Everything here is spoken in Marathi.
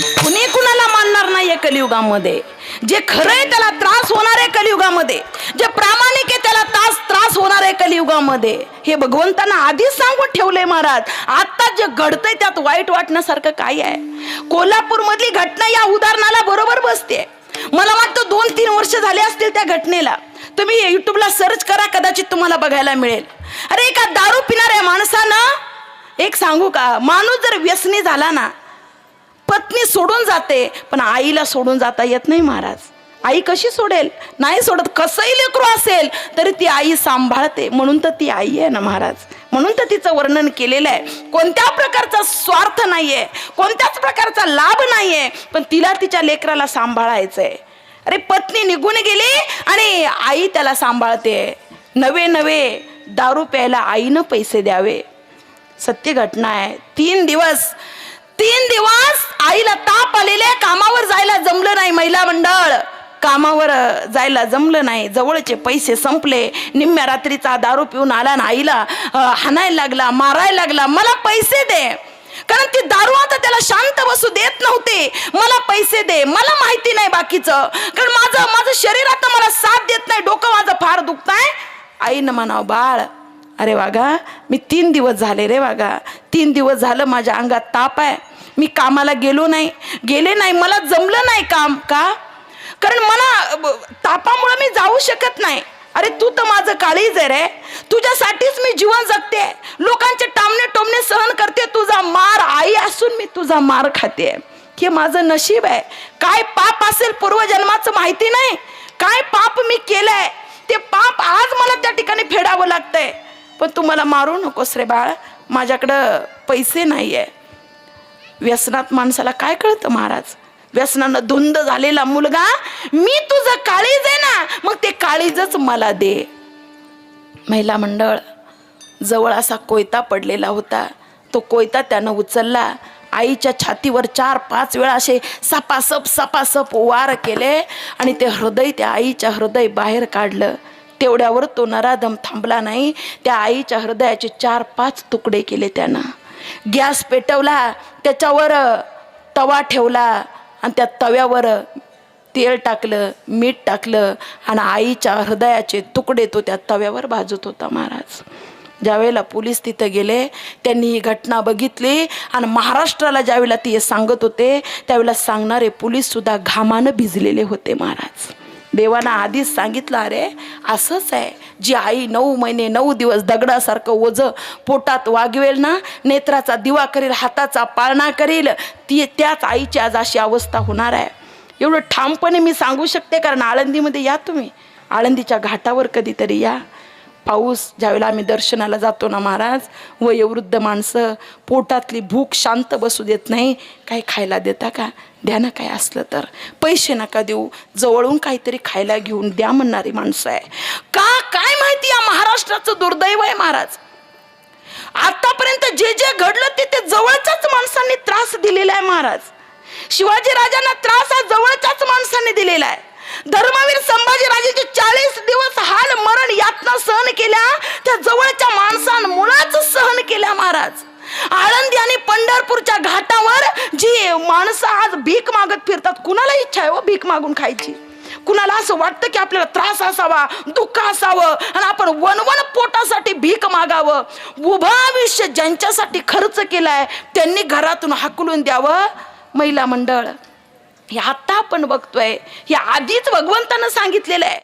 कुणी कुणाला मानणार नाहीये कलियुगामध्ये? जे खरं आहे त्याला त्रास होणार आहे कलियुगामध्ये. जे प्रामाणिक आहे त्याला त्रास त्रास होणार आहे कलियुगामध्ये. हे भगवंतांना आधीच सांगून ठेवलंय महाराज आता जे घडतंय त्यात वाईट वाटण्यासारखं काय आहे? कोल्हापूरमधली घटना या उदाहरणाला बरोबर बसते. मला वाटतं दोन तीन वर्ष झाले असतील त्या घटनेला. तुम्ही युट्यूबला सर्च करा कदाचित तुम्हाला बघायला मिळेल. अरे एका दारू पिणाऱ्या माणसानं एक सांगू का? माणूस जर व्यसनी झाला ना पत्नी सोडून जाते पण आईला सोडून जाता येत नाही महाराज. आई कशी सोडेल? नाही सोडत कसंही लेकरू असेल तरी ती आई सांभाळते. म्हणून तर ती आई आहे ना महाराज. म्हणून तर तिचं वर्णन केलेलं आहे. कोणत्या प्रकारचा स्वार्थ नाहीये कोणत्याच प्रकारचा लाभ नाहीये पण तिला तिच्या लेकराला सांभाळायचंय. अरे पत्नी निघून गेली आणि आई त्याला सांभाळते. नवे नवे दारू प्यायला आईनं पैसे द्यावे. सत्य घटना आहे. तीन दिवस तीन दिवस आईला ताप आलेले कामावर जायला जमलं नाही महिला मंडळ. कामावर जायला जमलं नाही. जवळचे पैसे संपले. निम्म्या रात्रीचा दारू पिऊन आला ना आईला हाणायला लागला मारायला लागला. मला पैसे दे. कारण ती दारू आता त्याला शांत बसू देत नव्हते. मला पैसे दे. मला माहिती नाही बाकीचं. कारण माझं माझं शरीर आता मला साथ देत नाही. डोकं माझं फार दुखतंय. आईनं म्हणावं बाळ अरे वागा मी तीन दिवस झाले रे वागा तीन दिवस झालं माझ्या अंगात ताप आहे. मी कामाला गेलो नाही. गेले नाही. मला जमलं नाही काम का? कारण मला तापामुळं मी जाऊ शकत नाही. अरे तू तर माझं काळीज आहे रे. तुझ्यासाठीच मी जीवन जगते. लोकांचे टामणे टोमणे सहन करते. तुझा मार आई असून मी तुझा मार खाते. हे माझं नशीब आहे. काय पाप असेल पूर्वजन्माचं माहिती नाही. काय पाप मी केलंय ते पाप आज मला त्या ठिकाणी फेडावं लागतंय. पण तू मला मारू नकोस रे बाळ. माझ्याकडं पैसे नाही आहे व्यसनात माणसाला काय कळतं महाराज? व्यसनानं धुंद झालेला मुलगा मी तुझं काळीज आहे ना मग ते काळीजच मला दे. महिला मंडळ जवळ असा कोयता पडलेला होता. तो कोयता त्यानं उचलला. आईच्या छातीवर चार पाच वेळा असे सपासप सपासप वार केले आणि ते हृदय त्या आईच्या हृदय बाहेर काढलं. तेवढ्यावर तो नराधम थांबला नाही. त्या आईच्या हृदयाचे चार पाच तुकडे केले त्यानं. गॅस पेटवला. त्याच्यावर तवा ठेवला आणि त्या तव्यावर तेल टाकलं मीठ टाकलं आणि आईच्या हृदयाचे तुकडे तो त्या तव्यावर भाजत होता महाराज. ज्यावेळेला पोलीस तिथं गेले त्यांनी ही घटना बघितली आणि महाराष्ट्राला ज्यावेळेला ते सांगत होते त्यावेळेला सांगणारे पोलीससुद्धा घामानं भिजलेले होते महाराज. देवानं आधीच सांगितलं अरे असंच आहे. जी आई नऊ महिने नऊ दिवस दगडासारखं ओझं पोटात वागवेल ना नेत्राचा दिवा करेल हाताचा पाळणा करेल ती त्याच आईची आज अशी अवस्था होणार आहे. एवढं ठामपणे मी सांगू शकते कारण आळंदीमध्ये या तुम्ही. आळंदीच्या घाटावर कधीतरी या. पाऊस ज्यावेळेला आम्ही दर्शनाला जातो ना महाराज वयोवृद्ध माणसं पोटातली भूक शांत बसू देत नाही. काही खायला देता का? द्या ना काय असलं तर. पैसे नका देऊ. जवळून काहीतरी खायला घेऊन द्या म्हणणारी माणसं आहे. का? काय माहिती या महाराष्ट्राचं दुर्दैव आहे महाराज? आतापर्यंत जे जे घडलं ते ते जवळच्याच माणसांनी त्रास दिलेला आहे महाराज. शिवाजी राजांना त्रास हा जवळच्याच माणसांनी दिलेला आहे. धर्मवीर संभाजी राजाचे भीक मागून खायची. कुणाला असं वाटतं की आपल्याला त्रास असावा दुःख असावं आणि आपण वनवन पोटासाठी भीक मागावं. उभं आयुष्य ज्यांच्यासाठी खर्च केलाय त्यांनी घरातून हाकलून द्यावं महिला मंडळ. हे आता आपण बघतोय. हे आधीच भगवंतानं सांगितलेलं आहे.